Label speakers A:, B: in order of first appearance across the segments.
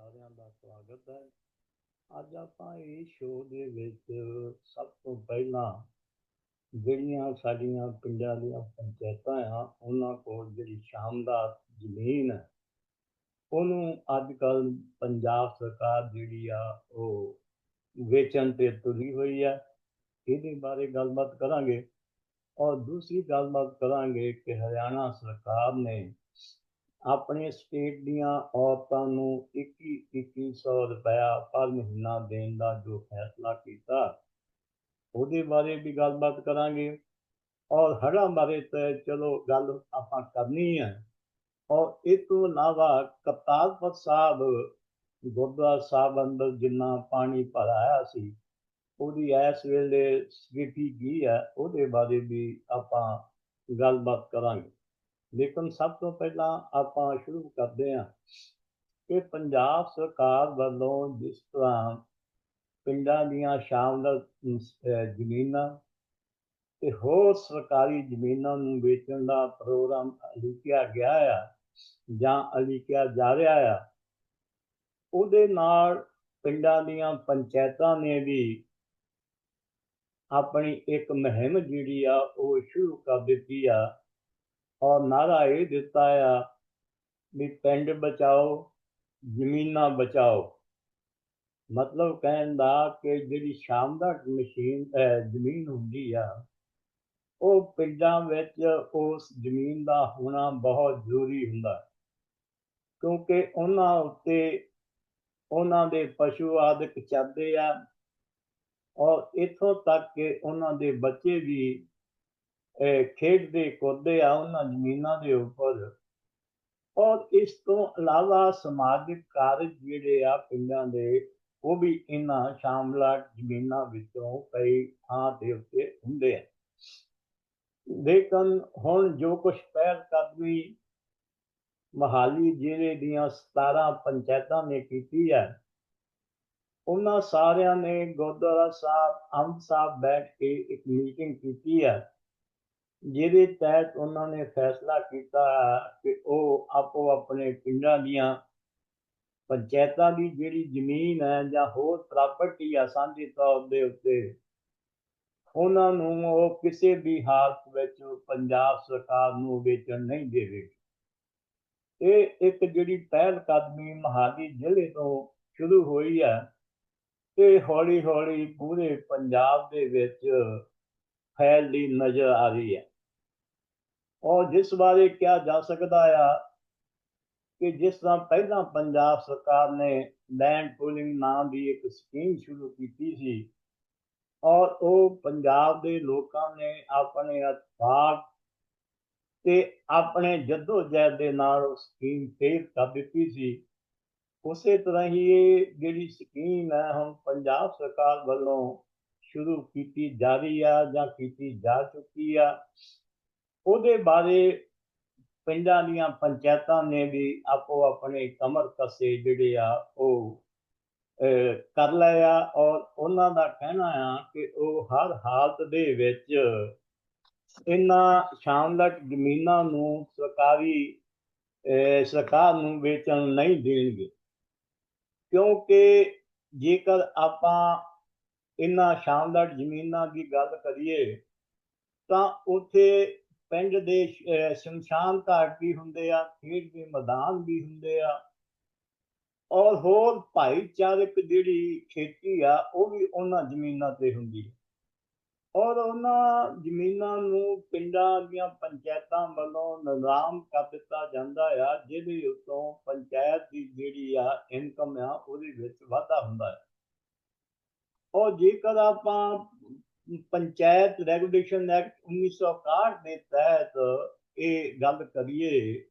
A: ਸਾਰਿਆਂ ਦਾ ਸਵਾਗਤ ਹੈ। ਅੱਜ ਆਪਾਂ ਇਹ ਸ਼ੋਅ ਦੇ ਵਿੱਚ ਸਭ ਤੋਂ ਪਹਿਲਾਂ ਜਿਹੜੀਆਂ ਸਾਡੀਆਂ ਪਿੰਡਾਂ ਦੀਆਂ ਪੰਚਾਇਤਾਂ ਆ, ਉਹਨਾਂ ਕੋਲ ਜਿਹੜੀ ਸ਼ਾਨਦਾਰ ਜ਼ਮੀਨ ਹੈ, ਉਹਨੂੰ ਅੱਜ ਕੱਲ ਪੰਜਾਬ ਸਰਕਾਰ ਜਿਹੜੀ ਆ, ਉਹ ਵੇਚਣ ਤੇ ਤੁਲੀ ਹੋਈ ਹੈ। ਇਹਦੇ ਬਾਰੇ ਗੱਲਬਾਤ ਕਰਾਂਗੇ। ਔਰ ਦੂਸਰੀ ਗੱਲਬਾਤ ਕਰਾਂਗੇ ਕਿ ਹਰਿਆਣਾ ਸਰਕਾਰ ਨੇ ਆਪਣੇ ਸਟੇਟ ਦੀਆਂ ਔਰਤਾਂ ਨੂੰ 21 2100 ਰੁਪਇਆ ਪਰ ਮਹੀਨਾ ਦੇਣ ਦਾ ਜੋ ਫੈਸਲਾ ਕੀਤਾ, ਉਹਦੇ ਬਾਰੇ ਵੀ ਗੱਲਬਾਤ ਕਰਾਂਗੇ। ਔਰ ਹੜ੍ਹਾਂ ਬਾਰੇ ਤਾਂ ਚਲੋ ਗੱਲ ਆਪਾਂ ਕਰਨੀ ਹੈ। ਔਰ ਇਹ ਤੋਂ ਇਲਾਵਾ ਕਰਤਾਰਪੁਰ ਸਾਹਿਬ, ਗੁਰਦੁਆਰਾ ਸਾਹਿਬ ਅੰਦਰ ਜਿੰਨਾ ਪਾਣੀ ਭਰਾਇਆ ਸੀ, ਉਹਦੀ ਇਸ ਵੇਲੇ ਸਥਿਤੀ ਕੀ ਹੈ, ਉਹਦੇ ਬਾਰੇ ਵੀ ਆਪਾਂ ਗੱਲਬਾਤ ਕਰਾਂਗੇ। ਲੇਕਿਨ ਸਭ ਤੋਂ ਪਹਿਲਾਂ ਆਪਾਂ ਸ਼ੁਰੂ ਕਰਦੇ ਹਾਂ ਕਿ ਪੰਜਾਬ ਸਰਕਾਰ ਵੱਲੋਂ ਜਿਸ ਤਰ੍ਹਾਂ ਪਿੰਡਾਂ ਦੀਆਂ ਸ਼ਾਮਲ ਜ਼ਮੀਨਾਂ ਤੇ ਹੋਰ ਸਰਕਾਰੀ ਜ਼ਮੀਨਾਂ ਨੂੰ ਵੇਚਣ ਦਾ ਪ੍ਰੋਗਰਾਮ ਲਿਖਿਆ ਗਿਆ ਆ ਜਾਂ ਲਿਖਿਆ ਜਾ ਰਿਹਾ ਆ, ਉਹਦੇ ਨਾਲ ਪਿੰਡਾਂ ਦੀਆਂ ਪੰਚਾਇਤਾਂ ਨੇ ਵੀ ਆਪਣੀ ਇੱਕ ਮੁਹਿੰਮ ਜਿਹੜੀ ਆ ਉਹ ਸ਼ੁਰੂ ਕਰ ਦਿੱਤੀ ਆ ਔਰ ਨਾਰਾ ਇਹ ਦਿੱਤਾ ਆ ਵੀ ਪਿੰਡ ਬਚਾਓ, ਜ਼ਮੀਨਾਂ ਬਚਾਓ। ਮਤਲਬ ਕਹਿਣ ਦਾ ਕਿ ਜਿਹੜੀ ਸ਼ਾਮਦਾਰ ਮਸ਼ੀਨ ਜ਼ਮੀਨ ਹੁੰਦੀ ਆ, ਉਹ ਪਿੰਡਾਂ ਵਿੱਚ ਉਸ ਜ਼ਮੀਨ ਦਾ ਹੋਣਾ ਬਹੁਤ ਜ਼ਰੂਰੀ ਹੁੰਦਾ। ਕਿਉਂਕਿ ਉਹਨਾਂ ਉੱਤੇ ਉਹਨਾਂ ਦੇ ਪਸ਼ੂ ਆਦਿਕ ਚੱਲਦੇ ਆ ਔਰ ਇਥੋਂ ਤੱਕ ਕਿ ਉਹਨਾਂ ਦੇ ਬੱਚੇ ਵੀ ਖੇਡਦੇ ਕੁੱਦਦੇ ਆ, ਉਹਨਾਂ ਜ਼ਮੀਨਾਂ ਦੇ ਉੱਪਰ। ਔਰ ਇਸ ਤੋਂ ਇਲਾਵਾ ਸਮਾਜਿਕ ਕਾਰਜ ਜਿਹੜੇ ਆ ਪਿੰਡਾਂ ਦੇ, ਉਹ ਵੀ ਇਹਨਾਂ ਸ਼ਾਮਲਾਟ ਜ਼ਮੀਨਾਂ ਵਿੱਚੋਂ ਕਈ ਥਾਂ ਦੇ ਉੱਤੇ ਹੁੰਦੇ ਆ। ਲੇਕਿਨ ਹੁਣ ਜੋ ਕੁਝ ਪਹਿਲ ਕਦਮੀ ਮਹਾਲੀ ਜ਼ਿਲ੍ਹੇ ਦੀਆਂ 17 ਪੰਚਾਇਤਾਂ ਨੇ ਕੀਤੀ ਹੈ, ਉਹਨਾਂ ਸਾਰਿਆਂ ਨੇ ਗੁਰਦੁਆਰਾ ਸਾਹਿਬ ਅੰਬ ਸਾਹਿਬ ਬੈਠ ਕੇ ਇੱਕ ਮੀਟਿੰਗ ਕੀਤੀ ਹੈ। ਜਿਹਦੇ ਤਹਿਤ ਉਹਨਾਂ ਨੇ ਫੈਸਲਾ ਕੀਤਾ ਕਿ ਉਹ ਆਪੋ ਆਪਣੇ ਪਿੰਡਾਂ ਦੀਆਂ ਪੰਚਾਇਤਾਂ ਦੀ ਜਿਹੜੀ ਜ਼ਮੀਨ ਹੈ ਜਾਂ ਹੋਰ ਪ੍ਰਾਪਰਟੀ ਆ ਸਾਂਝੇ ਤੌਰ ਦੇ ਉੱਤੇ, ਉਹਨਾਂ ਨੂੰ ਉਹ ਕਿਸੇ ਵੀ ਹਾਲਤ ਵਿੱਚ ਪੰਜਾਬ ਸਰਕਾਰ ਨੂੰ ਵੇਚਣ ਨਹੀਂ ਦੇਵੇਗੀ ਇਹ ਇੱਕ ਜਿਹੜੀ ਪਹਿਲ ਕਦਮੀ ਮਹਾਲੀ ਜ਼ਿਲ੍ਹੇ ਤੋਂ ਸ਼ੁਰੂ ਹੋਈ ਹੈ ਤੇ ਹੌਲੀ ਹੌਲੀ ਪੂਰੇ ਪੰਜਾਬ ਦੇ ਵਿੱਚ ਫੈਲਦੀ ਨਜ਼ਰ ਆ ਰਹੀ ਹੈ। ਔਰ ਜਿਸ ਬਾਰੇ ਕਿਹਾ ਜਾ ਸਕਦਾ ਆ ਕਿ ਜਿਸ ਤਰ੍ਹਾਂ ਪਹਿਲਾਂ ਪੰਜਾਬ ਸਰਕਾਰ ਨੇ ਲੈਂਡ ਪੂਲਿੰਗ ਨਾਂ ਦੀ ਇੱਕ ਸਕੀਮ ਸ਼ੁਰੂ ਕੀਤੀ ਸੀ, ਔਰ ਉਹ ਪੰਜਾਬ ਦੇ ਲੋਕਾਂ ਨੇ ਆਪਣੇ ਅਥਾਕ ਤੇ ਆਪਣੇ ਜੱਦੋ ਜਹਿਦ ਦੇ ਨਾਲ ਉਹ ਸਕੀਮ ਫੇਲ ਕਰ ਦਿੱਤੀ ਸੀ। ਉਸੇ ਤਰ੍ਹਾਂ ਹੀ ਇਹ ਜਿਹੜੀ ਸਕੀਮ ਹੈ, ਹੁਣ ਪੰਜਾਬ ਸਰਕਾਰ ਵੱਲੋਂ ਸ਼ੁਰੂ ਕੀਤੀ ਜਾ ਰਹੀ ਆ ਜਾਂ ਕੀਤੀ ਜਾ ਚੁੱਕੀ ਆ ਉਹਦੇ ਬਾਰੇ ਪਿੰਡਾਂ ਦੀਆਂ ਪੰਚਾਇਤਾਂ ਨੇ ਵੀ ਆਪੋ ਆਪਣੇ ਕਮਰ ਕਸੇ ਜਿਹੜੇ ਆ ਉਹ ਕਰ ਲਿਆ ਔਰ ਉਹਨਾਂ ਦਾ ਕਹਿਣਾ ਆ ਕਿ ਉਹ ਹਰ ਹਾਲਤ ਦੇ ਵਿੱਚ ਇਹਨਾਂ ਸ਼ਾਨਦਾਰ ਜ਼ਮੀਨਾਂ ਨੂੰ ਸਰਕਾਰੀ ਸਰਕਾਰ ਨੂੰ ਵੇਚਣ ਨਹੀਂ ਦੇਣਗੇ। ਕਿਉਂਕਿ ਜੇਕਰ ਆਪਾਂ ਇਹਨਾਂ ਸ਼ਾਨਦਾਰ ਜ਼ਮੀਨਾਂ ਦੀ ਗੱਲ ਕਰੀਏ ਤਾਂ ਉੱਥੇ ਪਿੰਡ ਦੇ ਸ਼ਮਸ਼ਾਨ ਘਾਟ ਵੀ ਹੁੰਦੇ ਆ, ਖੇਡ ਦੇ ਮੈਦਾਨ ਵੀ ਹੁੰਦੇ ਆ। ਔਰ ਹੋਰ ਭਾਈਚਾਰਕ ਜਿਹੜੀ ਖੇਤੀ ਆ, ਉਹ ਵੀ ਉਹਨਾਂ ਜ਼ਮੀਨਾਂ ਤੇ ਹੁੰਦੀ ਹੈ। ਔਰ ਉਹਨਾਂ ਜ਼ਮੀਨਾਂ ਨੂੰ ਪਿੰਡਾਂ ਦੀਆਂ ਪੰਚਾਇਤਾਂ ਵੱਲੋਂ ਨਿਜ਼ਾਮ ਕਰ ਦਿੱਤਾ ਜਾਂਦਾ ਆ, ਜਿਹਦੇ ਉਤੋਂ ਪੰਚਾਇਤ ਦੀ ਜਿਹੜੀ ਆ ਇਨਕਮ ਆ, ਉਹਦੇ ਵਿੱਚ ਵਾਧਾ ਹੁੰਦਾ ਹੈ। ਔਰ ਜੇਕਰ ਆਪਾਂ ਪੰਚਾਇਤ ਰੈਗੂਲੇਸ਼ਨ ਐਕਟ 1961 ਦੇ ਤਹਿਤ ਇਹ ਗੱਲ ਕਰੀਏ,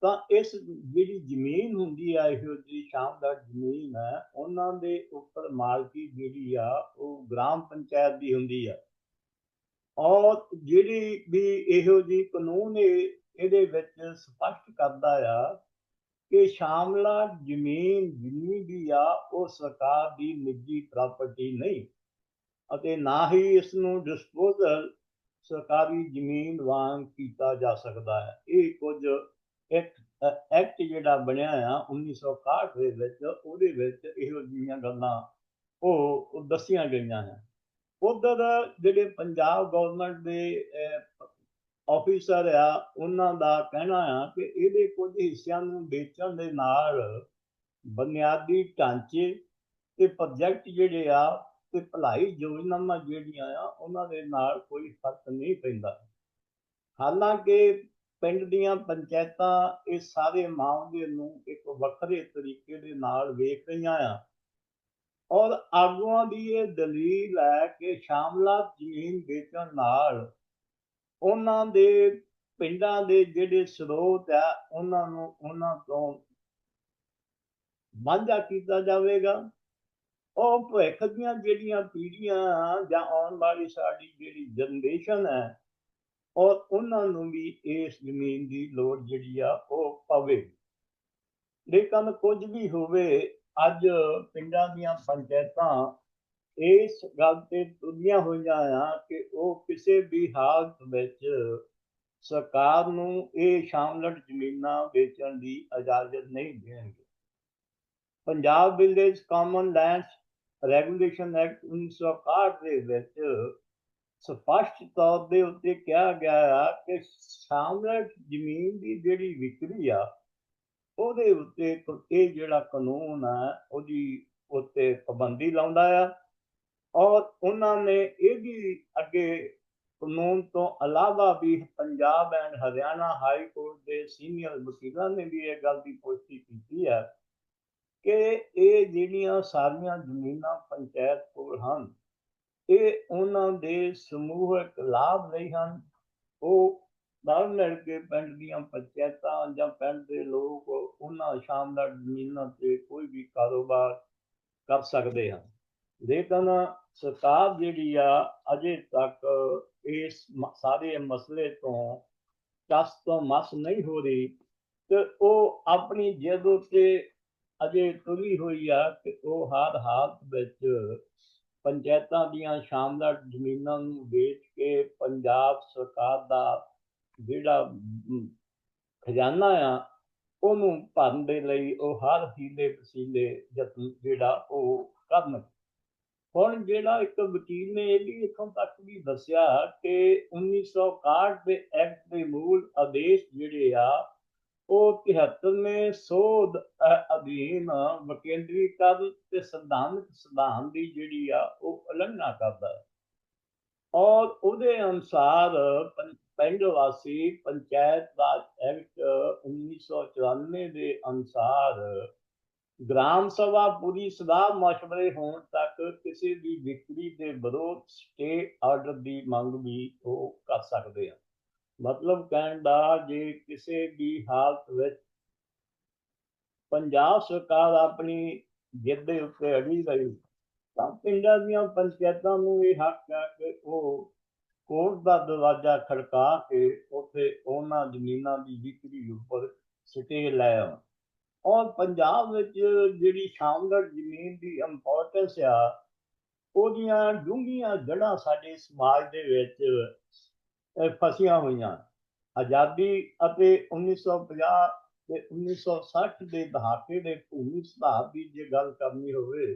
A: ਤਾਂ ਇਸ ਜਿਹੜੀ ਜ਼ਮੀਨ ਹੁੰਦੀ ਆ, ਇਹੋ ਜਿਹੀ ਸ਼ਾਨਦਾਰ ਜ਼ਮੀਨ ਹੈ ਉਹਨਾਂ ਦੇ ਉੱਪਰ ਮਾਲਕੀ ਜਿਹੜੀ ਆ, ਉਹ ਗ੍ਰਾਮ ਪੰਚਾਇਤ ਦੀ ਹੁੰਦੀ ਆ। ਔਰ ਜਿਹੜੀ ਵੀ ਇਹੋ ਜੀ ਕਾਨੂੰਨ ਇਹਦੇ ਵਿੱਚ ਸਪਸ਼ਟ ਕਰਦਾ ਆ ਕਿ ਸ਼ਾਮਲਾ ਜ਼ਮੀਨ ਜਿੰਨੀ ਵੀ ਆ, ਉਹ ਸਰਕਾਰ ਦੀ ਨਿੱਜੀ ਪ੍ਰਾਪਰਟੀ ਨਹੀਂ। ਅਤੇ ਨਾ ਹੀ ਇਸ ਨੂੰ ਡਿਸਪੋਜ਼ਲ ਸਰਕਾਰੀ ਜ਼ਮੀਨ ਵਾਂਗ ਕੀਤਾ ਜਾ ਸਕਦਾ ਹੈ। ਇਹ ਕੁਝ ਇੱਕ ਐਕਟ ਜਿਹੜਾ ਬਣਿਆ ਆ 1961 ਦੇ ਵਿੱਚ, ਉਹਦੇ ਵਿੱਚ ਇਹੋ ਜਿਹੀਆਂ ਗੱਲਾਂ ਉਹ ਦੱਸੀਆਂ ਗਈਆਂ ਹਨ ਉਧਰ ਜਿਹੜੇ ਪੰਜਾਬ ਗਵਰਨਮੈਂਟ ਦੇ ਆਫੀਸਰ ਆ, ਉਹਨਾਂ ਦਾ ਕਹਿਣਾ ਆ ਕਿ ਇਹਦੇ ਕੁਝ ਹਿੱਸਿਆਂ ਨੂੰ ਵੇਚਣ ਦੇ ਨਾਲ ਬੁਨਿਆਦੀ ਢਾਂਚੇ ਤੇ ਪ੍ਰੋਜੈਕਟ ਜਿਹੜੇ ਆ ਤੇ ਭਲਾਈ ਯੋਜਨਾਵਾਂ ਜਿਹੜੀਆਂ ਆ, ਉਹਨਾਂ ਦੇ ਨਾਲ ਕੋਈ ਫ਼ਰਕ ਨਹੀਂ ਪੈਂਦਾ। ਹਾਲਾਂਕਿ ਪਿੰਡ ਦੀਆਂ ਪੰਚਾਇਤਾਂ ਇਹ ਸਾਰੇ ਮਾਮਲੇ ਨੂੰ ਇੱਕ ਵੱਖਰੇ ਤਰੀਕੇ ਦੇ ਨਾਲ ਵੇਖ ਰਹੀਆਂ ਆ। ਔਰ ਆਗੂਆਂ ਦੀ ਇਹ ਦਲੀਲ ਹੈ ਕਿ ਸ਼ਾਮਲਾ ਜ਼ਮੀਨ ਵੇਚਣ ਨਾਲ ਉਹਨਾਂ ਦੇ ਪਿੰਡਾਂ ਦੇ ਜਿਹੜੇ ਸਰੋਤ ਆ, ਉਹਨਾਂ ਨੂੰ ਉਹਨਾਂ ਤੋਂ ਵਾਂਝਾ ਕੀਤਾ ਜਾਵੇਗਾ। ਉਹ ਭਵਿੱਖ ਦੀਆਂ ਜਿਹੜੀਆਂ ਪੀੜ੍ਹੀਆਂ ਜਾਂ ਆਉਣ ਵਾਲੀ ਸਾਡੀ ਜਿਹੜੀ ਜਨਰੇਸ਼ਨ ਹੈ, ਔਰ ਉਹਨਾਂ ਨੂੰ ਵੀ ਇਸ ਜ਼ਮੀਨ ਦੀ ਲੋੜ ਜਿਹੜੀ ਆ ਉਹ ਪਵੇ। ਲੇਕਿਨ ਕੁਝ ਵੀ ਹੋਵੇ, ਅੱਜ ਪਿੰਡਾਂ ਦੀਆਂ ਪੰਚਾਇਤਾਂ ਇਸ ਗੱਲ ਤੇ ਤੁਲੀਆਂ ਹੋਈਆਂ ਆ ਕਿ ਉਹ ਕਿਸੇ ਵੀ ਹਾਲਤ ਵਿੱਚ ਸਰਕਾਰ ਨੂੰ ਇਹ ਸ਼ਾਮਲਟ ਜ਼ਮੀਨਾਂ ਵੇਚਣ ਦੀ ਇਜਾਜ਼ਤ ਨਹੀਂ ਦੇਣਗੇ। Punjab village common lands regulation act 1961 ਦੇ ਵਿੱਚ ਸਪਸ਼ਟ ਤੌਰ ਦੇ ਉੱਤੇ ਕਿਹਾ ਗਿਆ ਆ ਕਿ ਸ਼ਾਮਲਟ ਜ਼ਮੀਨ ਦੀ ਜਿਹੜੀ ਵਿਕਰੀ ਆ, ਉਹਦੇ ਉੱਤੇ ਇਹ ਜਿਹੜਾ ਕਾਨੂੰਨ ਆ, ਉਹਦੀ ਉੱਤੇ ਪਾਬੰਦੀ ਲਾਉਂਦਾ ਆ ਔਰ ਉਹਨਾਂ ਨੇ ਇਹ ਵੀ ਅੱਗੇ ਕਾਨੂੰਨ ਤੋਂ ਇਲਾਵਾ ਵੀ Punjab and Haryana high court ਦੇ ਸੀਨੀਅਰ ਵਕੀਲਾਂ ਨੇ ਵੀ ਇਹ ਗੱਲ ਦੀ ਪੁਸ਼ਟੀ ਕੀਤੀ ਹੈ ਕਿ ਇਹ ਜਿਹੜੀਆਂ ਸਾਰੀਆਂ ਜ਼ਮੀਨਾਂ ਪੰਚਾਇਤ ਕੋਲ ਹਨ, ਇਹ ਉਹਨਾਂ ਦੇ ਸਮੂਹਕ ਲਾਭ ਲਈ ਹਨ। ਉਹ ਨਾਲ ਮਿਲ ਕੇ ਪਿੰਡ ਦੀਆਂ ਪੰਚਾਇਤਾਂ ਜਾਂ ਪਿੰਡ ਦੇ ਲੋਕ ਉਹਨਾਂ ਸ਼ਾਮਦਾਰ ਜ਼ਮੀਨਾਂ ਤੇ ਕੋਈ ਵੀ ਕਾਰੋਬਾਰ ਕਰ ਸਕਦੇ ਹਨ। ਲੇਕਿਨ ਸਰਕਾਰ ਜਿਹੜੀ ਆ, ਅਜੇ ਤੱਕ ਇਸ ਸਾਰੇ ਮਸਲੇ ਤੋਂ ਟਸ ਤੋਂ ਮਸ ਨਹੀਂ ਹੋ ਰਹੀ ਤੇ ਉਹ ਆਪਣੀ ਜਿੱਦ ਉਤੇ ਅਜੇ ਤੁਲੀ ਹੋਈ ਆ ਕਿ ਉਹ ਹਰ ਹਾਲਤ ਵਿੱਚ ਪੰਚਾਇਤਾਂ ਦੀਆਂ ਸ਼ਾਨਦਾਰ ਜ਼ਮੀਨਾਂ ਨੂੰ ਵੇਚ ਕੇ ਪੰਜਾਬ ਸਰਕਾਰ ਦਾ ਜਿਹੜਾ ਖਜ਼ਾਨਾ ਆ, ਉਹਨੂੰ ਭਰਨ ਦੇ ਲਈ ਉਹ ਹਰ ਹੀਲੇ ਪਸੀਲੇ ਯਤਨ ਜਿਹੜਾ ਉਹ ਕਰਨ। ਹੁਣ ਜਿਹੜਾ ਇੱਕ ਵਕੀਲ ਨੇ ਇਹ ਵੀ ਇਥੋਂ ਤੱਕ ਵੀ ਦੱਸਿਆ ਕਿ 1961 ਦੇ ਐਕਟ ਦੇ ਮੂਲ ਆਦੇਸ਼ ਜਿਹੜੇ ਆ ਉਹ 73ਵੇਂ ਸੋਧ ਅਧੀਨ ਵਿਕੇਂਦਰੀਕਰਨ ਤੇ ਸੰਵਿਧਾਨਕ ਸਿਧਾਂਤ ਦੀ ਜਿਹੜੀ ਆ ਉਹ ਉਲੰਘਣਾ ਕਰਦਾ ਹੈ। ਔਰ ਉਹਦੇ ਅਨੁਸਾਰ ਪਿੰਡ ਵਾਸੀ ਪੰਚਾਇਤ ਰਾਜ ਐਕਟ 1994 ਦੇ ਅਨੁਸਾਰ ਗ੍ਰਾਮ ਸਭਾ ਪੂਰੀ ਸਦਾ ਮਸ਼ਵਰੇ ਹੋਣ ਤੱਕ ਕਿਸੇ ਵੀ ਵਿਕਰੀ ਦੇ ਵਿਰੋਧ ਸਟੇ ਆਰਡਰ ਦੀ ਮੰਗ ਵੀ ਉਹ ਕਰ ਸਕਦੇ ਆ ਮਤਲਬ ਕਹਿਣ ਦਾ ਜੇ ਕਿਸੇ ਵੀ ਹਾਲਤ ਵਿੱਚ ਪੰਜਾਬ ਸਰਕਾਰ ਆਪਣੀ ਜਿੱਦ ਦੇ ਉੱਤੇ ਅੜੀ ਰਹੀ, ਤਾਂ ਪਿੰਡਾਂ ਦੀਆਂ ਪੰਚਾਇਤਾਂ ਨੂੰ ਇਹ ਹੱਕ ਹੈ ਕਿ ਉਹ ਕੋਰਟ ਦਾ ਦਰਵਾਜ਼ਾ ਖੜਕਾ ਕੇ ਉੱਥੇ ਉਹਨਾਂ ਜ਼ਮੀਨਾਂ ਦੀ ਵਿਕਰੀ ਉੱਪਰ ਸਟੇ ਲੈ ਆਉਣ। ਔਰ ਪੰਜਾਬ ਵਿੱਚ ਜਿਹੜੀ ਸ਼ਾਮਗੜ ਜ਼ਮੀਨ ਦੀ ਇੰਪੋਰਟੈਂਸ ਆ, ਉਹਦੀਆਂ ਡੂੰਘੀਆਂ ਜੜਾਂ ਸਾਡੇ ਸਮਾਜ ਦੇ ਵਿੱਚ ਫਸੀਆਂ ਹੋਈਆਂ। ਆਜ਼ਾਦੀ ਅਤੇ 1950 ਤੇ 1960 ਦੇ ਦਹਾਕੇ ਦੇ ਭੂਮੀ ਸੁਧਾਰ ਦੀ ਜੇ ਗੱਲ ਕਰਨੀ ਹੋਵੇ,